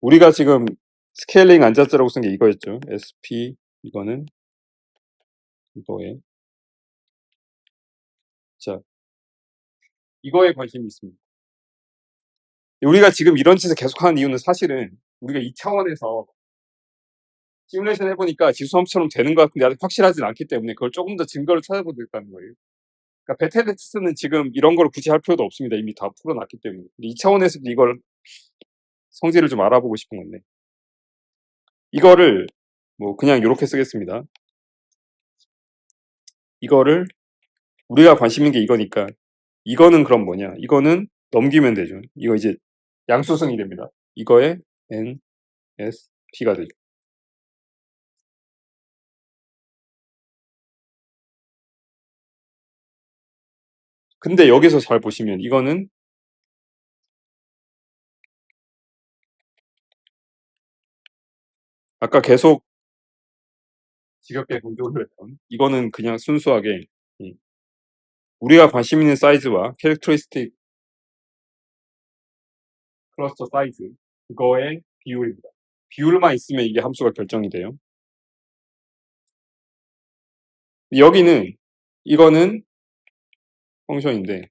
우리가 지금 스케일링 안자자라고 쓴 게 이거였죠. SP 이거는 이거에 자 이거에 관심이 있습니다. 우리가 지금 이런 짓을 계속하는 이유는 사실은 우리가 이 차원에서 시뮬레이션 해보니까 지수함수처럼 되는 것 같은데 아직 확실하진 않기 때문에 그걸 조금 더 증거를 찾아보겠다는 거예요. 그러니까 베테데스는 지금 이런 걸 굳이 할 필요도 없습니다. 이미 다 풀어놨기 때문에. 이 차원에서도 이걸 성질을 좀 알아보고 싶은 건데 이거를 뭐 그냥 이렇게 쓰겠습니다. 이거를 우리가 관심 있는 게 이거니까 이거는 그럼 뭐냐? 이거는 넘기면 되죠. 이거 이제 양수승이 됩니다. 이거에 n, s, p가 되죠. 근데 여기서 잘 보시면 이거는 아까 계속 지겹게 강조를 했던 이거는 그냥 순수하게 이 우리가 관심 있는 사이즈와 캐릭터리스틱 클러스터 사이즈 그거의 비율입니다. 비율만 있으면 이게 함수가 결정이 돼요. 여기는 이거는 펑션인데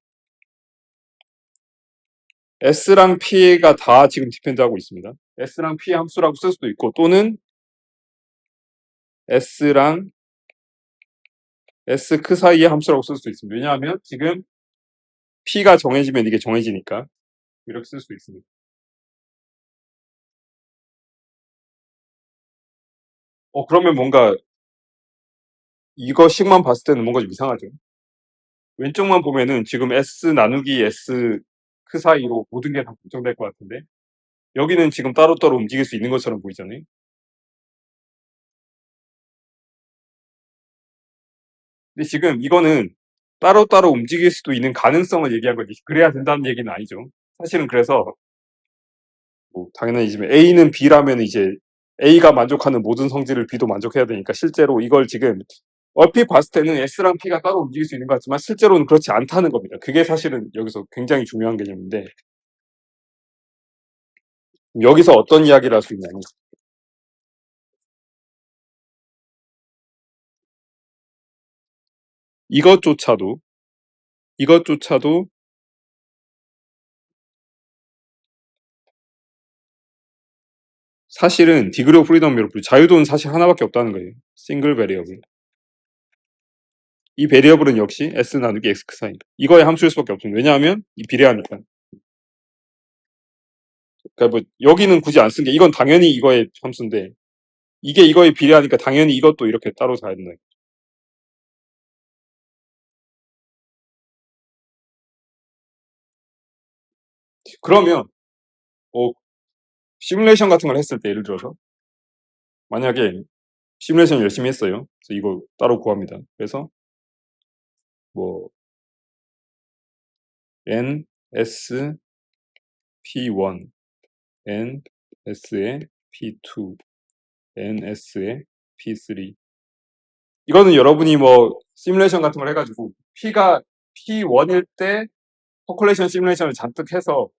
s랑 p가 다 지금 디펜드하고 있습니다. S랑 p 함수라고 쓸 수도 있고 또는 s랑 s 크 사이의 함수라고 쓸 수도 있습니다. 왜냐하면 지금 p가 정해지면 이게 정해지니까 이렇게 쓸 수도 있습니다. 어 그러면 뭔가 이거식만 봤을 때는 뭔가 좀 이상하죠. 왼쪽만 보면은 지금 s 나누기 s 크 사이로 모든 게 다 결정될 것 같은데 여기는 지금 따로따로 움직일 수 있는 것처럼 보이잖아요. 근데 지금 이거는 따로따로 움직일 수도 있는 가능성을 얘기한 거지 그래야 된다는 얘기는 아니죠. 사실은 그래서 뭐 당연하지만 A는 B라면 이제 A가 만족하는 모든 성질을 B도 만족해야 되니까 실제로 이걸 지금 얼핏 봤을 때는 S랑 P가 따로 움직일 수 있는 것 같지만 실제로는 그렇지 않다는 겁니다. 그게 사실은 여기서 굉장히 중요한 개념인데 여기서 어떤 이야기를 할 수 있냐면 이것조차도 이것조차도 사실은 디그리 오브 프리덤 메로프 자유도는 사실 하나밖에 없다는 거예요. 싱글 베리어블. 이 베리어블은 역시 s 나누기 x 사인. 이거의 함수일 수밖에 없습니다. 왜냐하면 이 비례하니까. 그러니까 뭐 여기는 굳이 안 쓴 게 이건 당연히 이거의 함수인데 이게 이거에 비례하니까 당연히 이것도 이렇게 따로 가야 된다. 그러면 뭐 시뮬레이션 같은 걸 했을 때 예를 들어서 만약에 시뮬레이션 열심히 했어요. 그래서 이거 따로 구합니다. 그래서 뭐 n s p1 n s의 p2 n s의 p3 이거는 여러분이 뭐 시뮬레이션 같은 걸 해가지고 p가 p1일 때 퍼컬레이션 시뮬레이션을 잔뜩 해서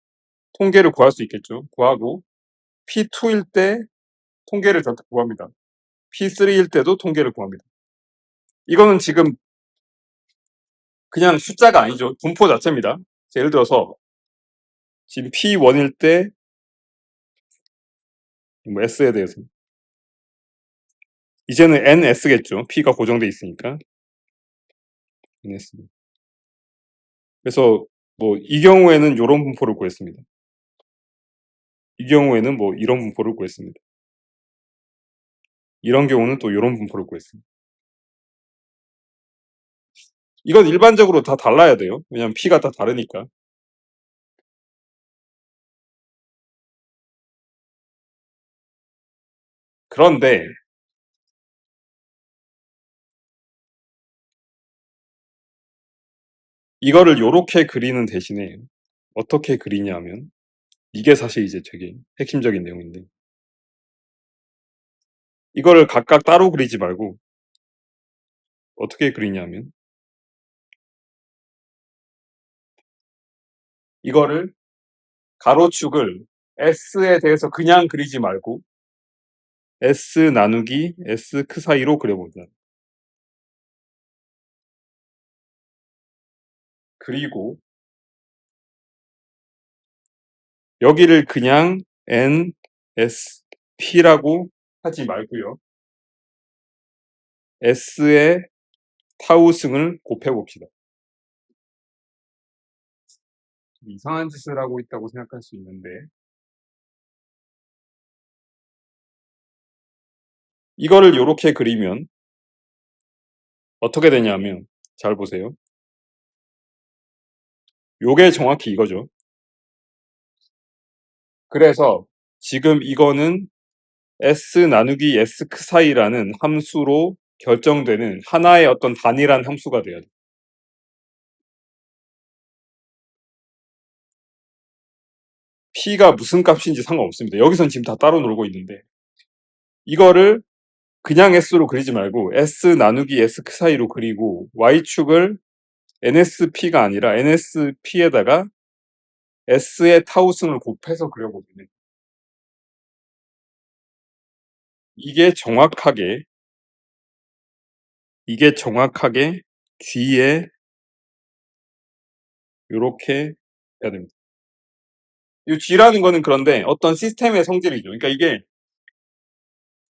통계를 구할 수 있겠죠. 구하고 P2일 때 통계를 잔뜩 구합니다. P3일 때도 통계를 구합니다. 이거는 지금 그냥 숫자가 아니죠. 분포 자체입니다. 예를 들어서 지금 P1일 때 뭐 S에 대해서 이제는 NS겠죠. P가 고정돼 있으니까 NS. 그래서 뭐 이 경우에는 이런 분포를 구했습니다. 이 경우에는 뭐 이런 분포를 구했습니다. 이런 경우는 또 이런 분포를 구했습니다. 이건 일반적으로 다 달라야 돼요. 왜냐면 P가 다 다르니까. 그런데 이거를 요렇게 그리는 대신에 어떻게 그리냐면 이게 사실 이제 되게 핵심적인 내용인데 이거를 각각 따로 그리지 말고 어떻게 그리냐면 이거를 가로축을 S에 대해서 그냥 그리지 말고 S 나누기 S 크 사이로 그려보자. 그리고 여기를 그냥 N, S, P라고 하지 말고요. S의 타우승을 곱해봅시다. 이상한 짓을 하고 있다고 생각할 수 있는데 이거를 이렇게 그리면 어떻게 되냐면 잘 보세요. 요게 정확히 이거죠. 그래서 지금 이거는 S 나누기 S 크 사이라는 함수로 결정되는 하나의 어떤 단일한 함수가 돼야 돼. P가 무슨 값인지 상관없습니다. 여기선 지금 다 따로 놀고 있는데 이거를 그냥 S로 그리지 말고 S 나누기 S 크 사이로 그리고 Y축을 NSP가 아니라 NSP에다가 S의 타우승을 곱해서 그려보면 이게 정확하게 이게 정확하게 G에 요렇게 해야 됩니다. 이 G라는 거는 그런데 어떤 시스템의 성질이죠. 그러니까 이게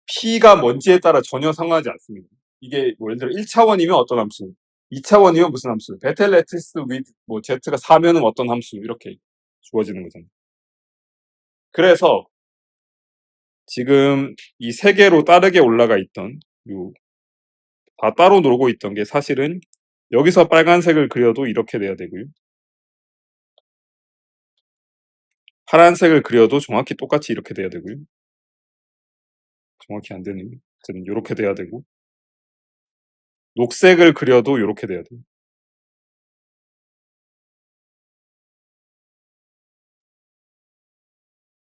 P가 뭔지에 따라 전혀 상관하지 않습니다. 이게 뭐 예를 들어 1차원이면 어떤 함수, 2차원이면 무슨 함수, 베텔 레티스 with 뭐 Z가 4면은 어떤 함수 이렇게 주어지는 거잖아요. 그래서 지금 이 세 개로 따르게 올라가 있던 요다 따로 놀고 있던 게 사실은 여기서 빨간색을 그려도 이렇게 돼야 되고요. 파란색을 그려도 정확히 똑같이 이렇게 돼야 되고요. 정확히 안 되네요. 어쨌든 요렇게 돼야 되고 녹색을 그려도 요렇게 돼야 돼요.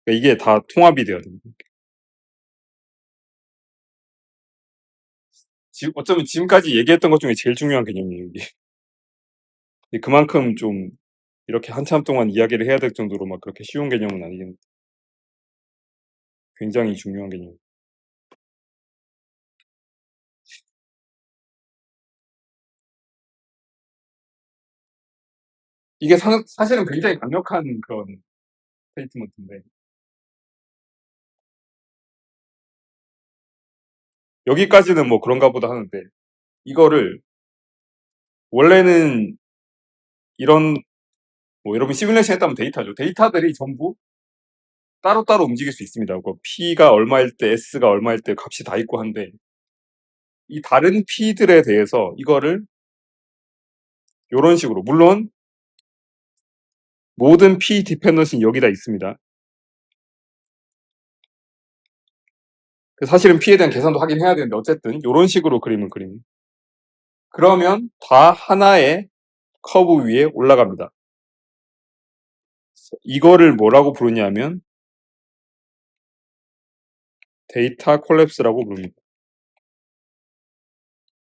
그러니까 이게 다 통합이 돼야 됩니다. 어쩌면 지금까지 얘기했던 것 중에 제일 중요한 개념이에요, 이게. 그만큼 좀 이렇게 한참 동안 이야기를 해야 될 정도로 막 그렇게 쉬운 개념은 아니겠는데 굉장히 중요한 개념. 이게 사, 사실은 굉장히 강력한 그런 스테이트먼트인데 여기까지는 뭐 그런가 보다 하는데 이거를 원래는 이런 뭐 여러분 시뮬레이션 했다면 데이터죠. 데이터들이 전부 따로따로 움직일 수 있습니다. 그 P가 얼마일 때 S가 얼마일 때 값이 다 있고 한데 이 다른 P들에 대해서 이거를 이런 식으로 물론 모든 P 디펜던스는 여기다 있습니다. 그 사실은 P에 대한 계산도 하긴 해야 되는데 어쨌든 이런 식으로 그림을 그리면 그러면 다 하나의 커브 위에 올라갑니다. 이거를 뭐라고 부르냐면 데이터 콜랩스라고 부릅니다.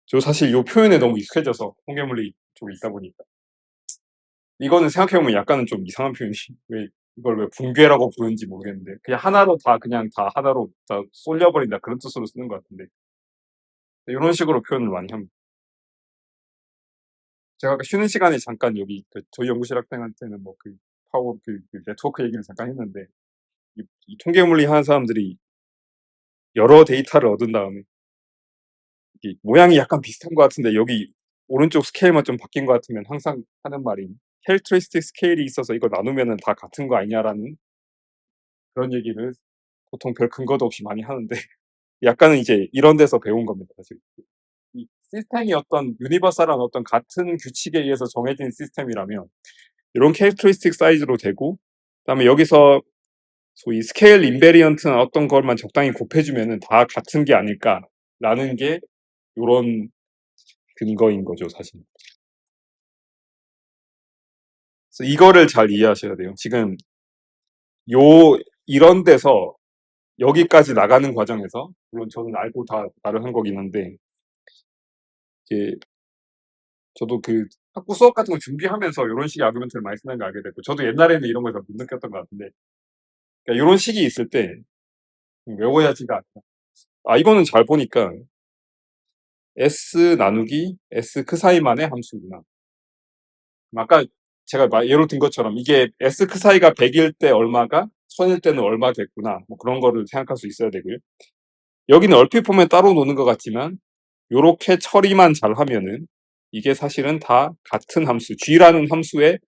저 사실 이 표현에 너무 익숙해져서 통계물리 쪽에 있다 보니까 이거는 생각해보면 약간은 좀 이상한 표현이 왜 이걸 왜 붕괴라고 부르는지 모르겠는데. 그냥 하나로 다 그냥 다 하나로 다 쏠려버린다. 그런 뜻으로 쓰는 것 같은데. 이런 식으로 표현을 많이 합니다. 제가 아까 쉬는 시간에 잠깐 여기 그 저희 연구실 학생한테는 뭐 그 파워 그, 그 네트워크 얘기를 잠깐 했는데 이, 이 통계 물리 하는 사람들이 여러 데이터를 얻은 다음에 이 모양이 약간 비슷한 것 같은데 여기 오른쪽 스케일만 좀 바뀐 것 같으면 항상 하는 말이 캐릭터리스틱 스케일이 있어서 이거 나누면은 다 같은 거 아니냐라는 그런 얘기를 보통 별 근거도 없이 많이 하는데 약간은 이제 이런 데서 배운 겁니다. 사실 이 시스템이 어떤 유니버설한 어떤 같은 규칙에 의해서 정해진 시스템이라면 이런 캐릭터리스틱 사이즈로 되고 그다음에 여기서 소위 스케일 인베리언트나 어떤 걸만 적당히 곱해주면은 다 같은 게 아닐까라는 게 이런 근거인 거죠, 사실. 그래서 이거를 잘 이해하셔야 돼요. 지금 요 이런 데서 여기까지 나가는 과정에서 물론 저는 알고 다 말을 한 거긴 한데 이제 저도 그 학부 수업 같은 거 준비하면서 이런 식의 아규멘트를 많이 쓰는 거 알게 됐고 저도 옛날에는 이런 걸 잘 못 느꼈던 것 같은데 그러니까 요런 식이 있을 때 외워야지가. 아 이거는 잘 보니까 S 나누기 S 그 사이만의 함수구나. 아까 제가 마 예로 든 것처럼 이게 S 그 사이가 100일 때 얼마가 1000일 때는 얼마 됐구나. 뭐 그런 거를 생각할 수 있어야 되고요. 여기는 얼핏 보면 따로 노는 것 같지만 요렇게 처리만 잘 하면은 이게 사실은 다 같은 함수 G라는 함수에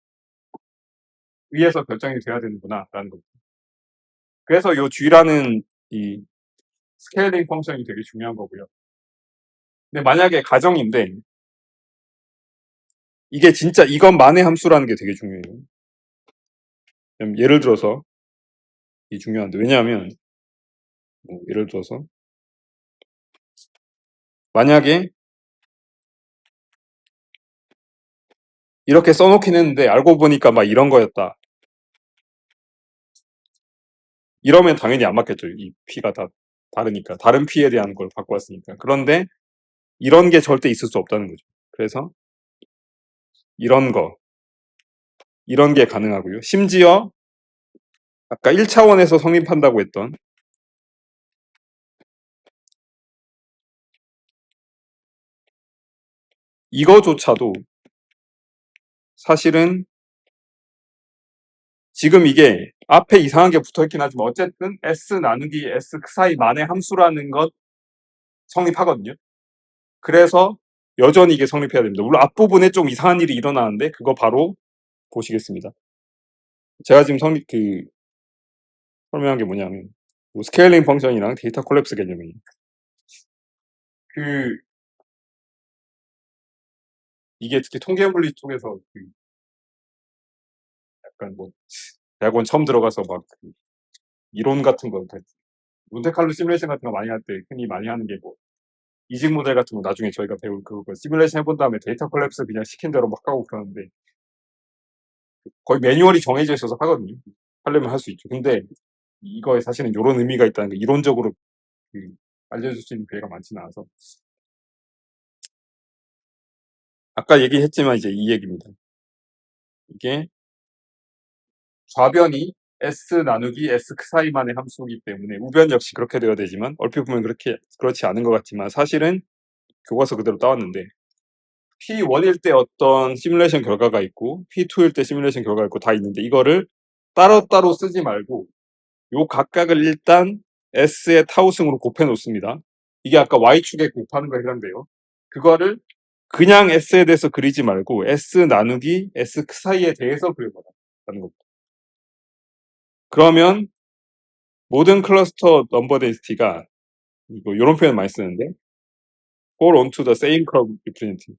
의해서 결정이 돼야 되는구나라는 겁니다. 그래서 요 G라는 이 스케일링 펑션이 되게 중요한 거고요. 근데 만약에 가정인데 이게 진짜 이것만의 함수라는 게 되게 중요해요. 예를 들어서 이 중요한데 왜냐하면 뭐 예를 들어서 만약에 이렇게 써놓긴 했는데 알고 보니까 막 이런 거였다. 이러면 당연히 안 맞겠죠. 이 P가 다 다르니까 다른 P에 대한 걸 갖고 왔으니까. 그런데 이런 게 절대 있을 수 없다는 거죠. 그래서 이런 거 이런 게 가능하고요. 심지어 아까 1차원에서 성립한다고 했던 이거조차도 사실은 지금 이게 앞에 이상한 게 붙어 있긴 하지만 어쨌든 S 나누기 S 그 사이 만의 함수라는 것 성립하거든요. 그래서 여전히 이게 성립해야 됩니다. 물론 앞부분에 좀 이상한 일이 일어나는데 그거 바로 보시겠습니다. 제가 지금 성립 그 설명한 게 뭐냐면 뭐 스케일링 펑션이랑 데이터 콜랩스 개념이 그 이게 특히 통계 물리 쪽에서 그 약간 뭐 대학원 처음 들어가서 막 그 이론 같은 거 그 몬테칼로 시뮬레이션 같은 거 많이 할 때 흔히 많이 하는 게 뭐 이직 모델 같은 거 나중에 저희가 배울 그거 시뮬레이션 해본 다음에 데이터 콜랩스 그냥 시킨 대로 막 하고 그러는데 거의 매뉴얼이 정해져 있어서 하거든요. 하려면 할 수 있죠. 근데 이거에 사실은 요런 의미가 있다는 게 이론적으로 그 알려줄 수 있는 기회가 많지는 않아서 아까 얘기했지만 이제 이 얘기입니다. 이게 좌변이 S 나누기 S 그 사이만의 함수이기 때문에 우변 역시 그렇게 되어야 되지만 얼핏 보면 그렇게 그렇지 않은 것 같지만 사실은 교과서 그대로 따왔는데 P1일 때 어떤 시뮬레이션 결과가 있고 P2일 때 시뮬레이션 결과가 있고 다 있는데 이거를 따로따로 쓰지 말고 요 각각을 일단 S의 타우승으로 곱해 놓습니다. 이게 아까 Y축에 곱하는 거에 해당돼요. 그거를 그냥 S에 대해서 그리지 말고 S 나누기 S 그 사이에 대해서 그려봐라는 겁니다. 그러면 모든 클러스터 넘버 데인시티가 이거 이런 표현 많이 쓰는데 fall onto the same curve representing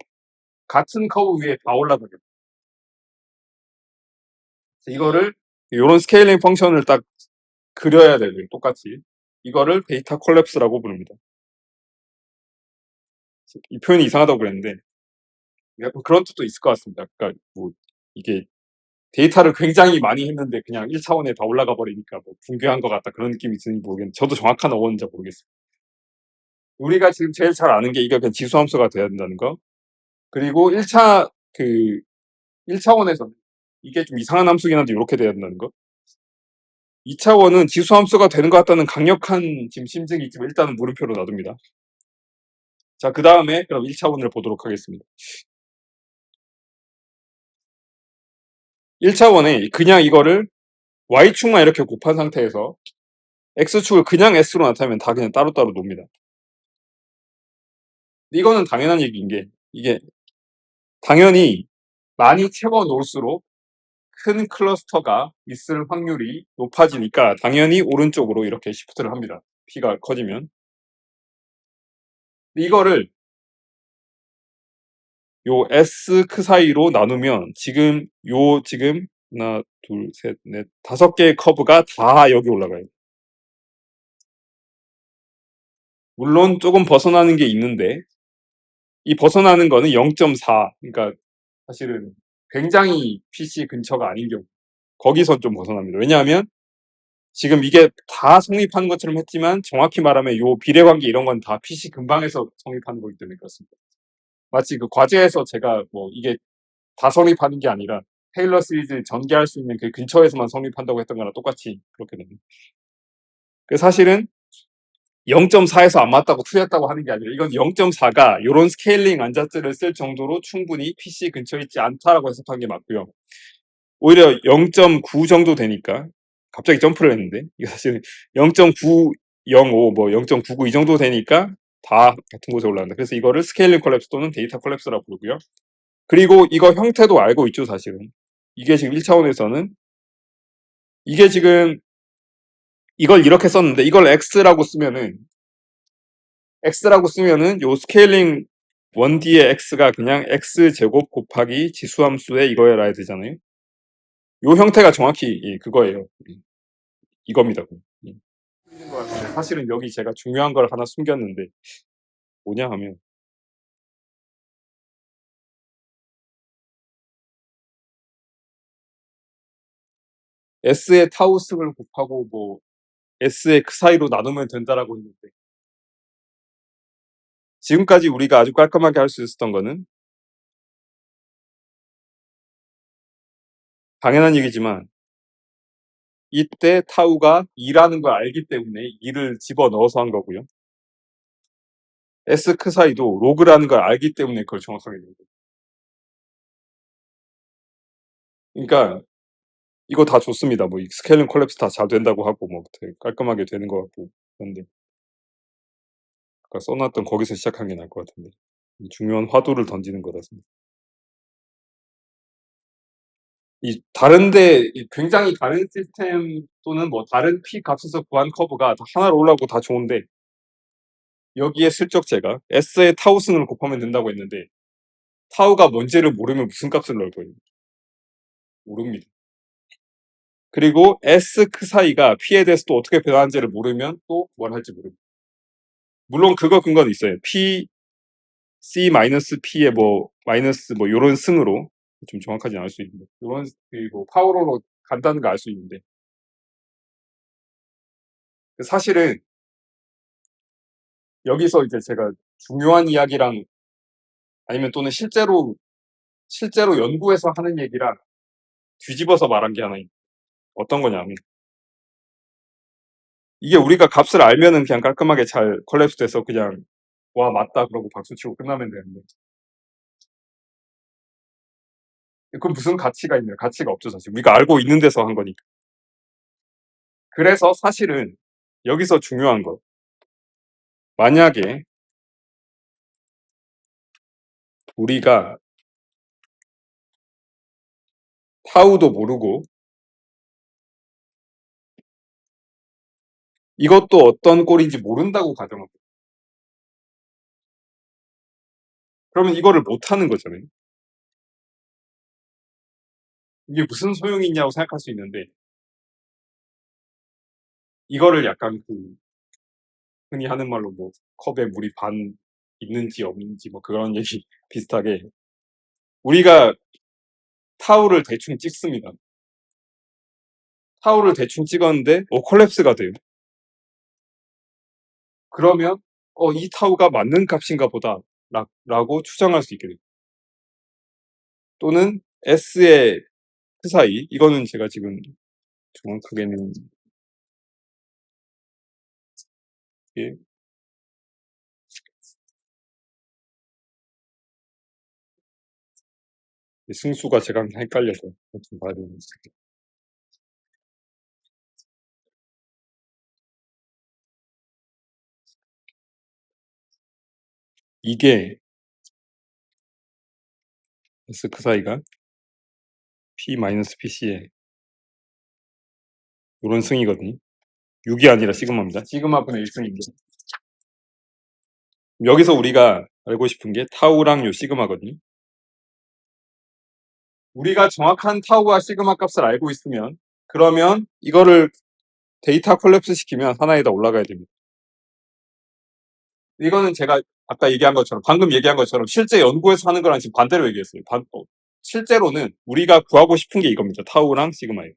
같은 커브 위에 다 올라가게. 이거를 이런 스케일링 펑션을 딱 그려야 돼요 똑같이. 이거를 데이터 콜랩스라고 부릅니다. 이 표현이 이상하다고 그랬는데 약간 그런 뜻도 있을 것 같습니다. 그러니까 뭐 이게 데이터를 굉장히 많이 했는데 그냥 1차원에 다 올라가 버리니까 뭐 붕괴한 것 같다 그런 느낌이 드는지 모르겠는데 저도 정확한 어원인지 모르겠어요. 우리가 지금 제일 잘 아는 게 이게 그냥 지수함수가 돼야 된다는 거. 그리고 1차 그 1차원에서는 이게 좀 이상한 함수긴 한데 이렇게 돼야 된다는 거. 2차원은 지수함수가 되는 것 같다는 강력한 지금 심증이 있지만 일단은 물음표로 놔둡니다. 자, 그 다음에 그럼 1차원을 보도록 하겠습니다. 1차원에 그냥 이거를 y축만 이렇게 곱한 상태에서 x축을 그냥 s로 나타내면 다 그냥 따로따로 놉니다. 이거는 당연한 얘기인 게 이게 당연히 많이 채워 놓을수록 큰 클러스터가 있을 확률이 높아지니까 당연히 오른쪽으로 이렇게 시프트를 합니다. P가 커지면. 이거를 요 S 크 사이로 나누면 지금 요 지금 하나, 둘, 셋, 넷, 다섯 개의 커브가 다 여기 올라가요. 물론 조금 벗어나는 게 있는데 이 벗어나는 거는 0.4 그러니까 사실은 굉장히 PC 근처가 아닌 경우 거기서 좀 벗어납니다. 왜냐하면 지금 이게 다 성립하는 것처럼 했지만 정확히 말하면 요 비례관계 이런 건 다 PC 근방에서 성립하는 거기 때문에 그렇습니다. 마치 그 과제에서 제가 뭐 이게 다 성립하는 게 아니라 테일러 시리즈 전개할 수 있는 그 근처에서만 성립한다고 했던 거랑 똑같이 그렇게 되는. 그 사실은 0.4에서 안 맞다고 틀렸다고 하는 게 아니라 이건 0.4가 이런 스케일링 안자들을 쓸 정도로 충분히 PC 근처에 있지 않다라고 해석한 게 맞고요. 오히려 0.9 정도 되니까 갑자기 점프를 했는데 이거 사실은 0.905 뭐 0.99 이 정도 되니까 다 같은 곳에 올라간다. 그래서 이거를 스케일링 콜랩스 또는 데이터 콜랩스라고 부르고요. 그리고 이거 형태도 알고 있죠, 사실은. 이게 지금 1차원에서는 이게 지금 이걸 이렇게 썼는데 이걸 x라고 쓰면은 x라고 쓰면은 요 스케일링 1D의 x가 그냥 x 제곱 곱하기 지수함수의 이거에라 해야 되잖아요. 요 형태가 정확히 예, 그거예요. 이겁니다. 예. 사실은 여기 제가 중요한 걸 하나 숨겼는데 뭐냐 하면 S의 타우 승을 곱하고 뭐 S의 그 사이로 나누면 된다라고 했는데 지금까지 우리가 아주 깔끔하게 할 수 있었던 거는 당연한 얘기지만 이때 타우가 2라는 걸 알기 때문에 2를 집어넣어서 한 거고요. S 크 사이도 로그라는 걸 알기 때문에 그걸 정확하게 낸 거예요. 그러니까 이거 다 좋습니다. 뭐 스케일링 콜랩스 다 잘 된다고 하고 뭐 되게 깔끔하게 되는 것 같고 그런데 아까 써놨던 거기서 시작한 게 나을 것 같은데 중요한 화두를 던지는 거라서 이 다른데 이 굉장히 다른 시스템 또는 뭐 다른 p 값에서 구한 커브가 다 하나로 올라오고 다 좋은데 여기에 슬쩍 제가 s의 타우 승을 곱하면 된다고 했는데 타우가 뭔지를 모르면 무슨 값을 넣을 거예요? 모릅니다. 그리고 s 크 사이가 p에 대해서 또 어떻게 변하는지를 모르면 또뭘 할지 모릅니다. 물론 그거 근거는 있어요. p c 마이너스 p의 뭐 마이너스 뭐 요런 승으로 좀 정확하지 않을 수 있는데. 요런 그리고 파워로로 간다는 거알수 있는데. 사실은 여기서 이제 제가 중요한 이야기랑 아니면 또는 실제로 실제로 연구해서 하는 얘기랑 뒤집어서 말한 게 하나 있 어떤 거냐면 이게 우리가 값을 알면은 그냥 깔끔하게 잘 콜랩스 돼서 그냥 와 맞다 그러고 박수 치고 끝나면 되는데 그건 무슨 가치가 있나요? 가치가 없죠 사실 우리가 알고 있는 데서 한 거니까 그래서 사실은 여기서 중요한 거 만약에 우리가 타우도 모르고 이것도 어떤 꼴인지 모른다고 가정합니다. 그러면 이거를 못하는 거잖아요. 이게 무슨 소용이 있냐고 생각할 수 있는데 이거를 약간 그 흔히 하는 말로 뭐 컵에 물이 반 있는지 없는지 뭐 그런 얘기 비슷하게 우리가 타우를 대충 찍습니다. 타우를 대충 찍었는데 어 콜랩스가 돼요. 그러면 어 이 타우가 맞는 값인가 보다 라, 라고 추정할 수 있게 돼요. 또는 S의 그 사이? 이거는 제가 지금 정확하게는 예. 이 승수가 제가 헷갈려서 좀 봐야 되는 이게 S 크 사이가 P-PC의 요런 승이거든요. 6이 아니라 시그마입니다. 시그마 분의 1승입니다. 여기서 우리가 알고 싶은 게 타우랑 요 시그마거든요. 우리가 정확한 타우와 시그마 값을 알고 있으면 그러면 이거를 데이터 콜랩스 시키면 하나에다 올라가야 됩니다. 이거는 제가 아까 얘기한 것처럼 방금 얘기한 것처럼 실제 연구에서 하는 거랑 지금 반대로 얘기했어요. 반, 어, 실제로는 우리가 구하고 싶은 게 이겁니다. 타우랑 시그마예요.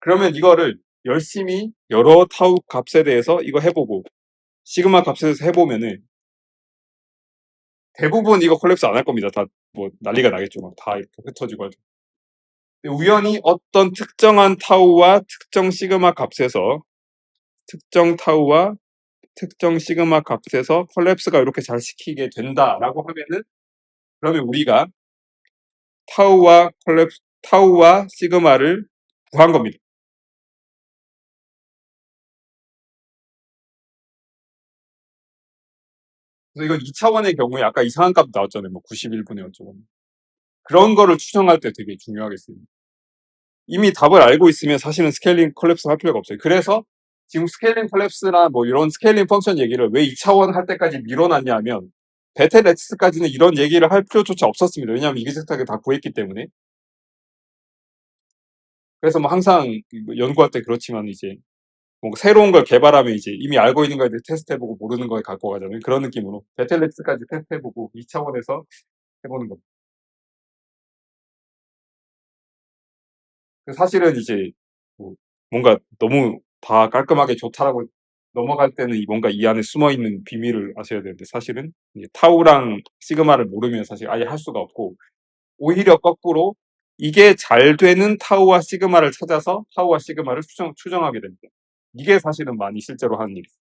그러면 이거를 열심히 여러 타우 값에 대해서 이거 해보고 시그마 값에 대해서 해보면은 대부분 이거 콜랩스 안 할 겁니다. 다 뭐 난리가 나겠죠. 막 다 이렇게 흩어지고 하죠. 우연히 어떤 특정한 타우와 특정 시그마 값에서 특정 타우와 특정 시그마 값에서 콜랩스가 이렇게 잘 시키게 된다라고 하면은 그러면 우리가 타우와 콜랩 타우와 시그마를 구한 겁니다. 그래서 이건 2차원의 경우에 아까 이상한 값 나왔잖아요. 뭐 91분의 어쩌고. 그런 거를 추정할 때 되게 중요하겠어요. 이미 답을 알고 있으면 사실은 스케일링 콜랩스 할 필요가 없어요. 그래서 지금 스케일링 콜랩스나 뭐 이런 스케일링 펑션 얘기를 왜 2차원 할 때까지 밀어놨냐 하면 베텔 X까지는 이런 얘기를 할 필요조차 없었습니다. 왜냐하면 이기적하게 다 구했기 때문에. 그래서 뭐 항상 뭐 연구할 때 그렇지만 이제 뭐 새로운 걸 개발하면 이제 이미 알고 있는 거에 대해 테스트해보고 모르는 거에 갖고 가잖아요. 그런 느낌으로 베텔 X까지 테스트해보고 2차원에서 해보는 겁니다. 그 사실은 이제 뭐 뭔가 너무 다 깔끔하게 좋다라고 넘어갈 때는 이 뭔가 이 안에 숨어 있는 비밀을 아셔야 되는데 사실은 타우랑 시그마를 모르면 사실 아예 할 수가 없고 오히려 거꾸로 이게 잘 되는 타우와 시그마를 찾아서 타우와 시그마를 추정, 추정하게 됩니다. 이게 사실은 많이 실제로 하는 일이에요.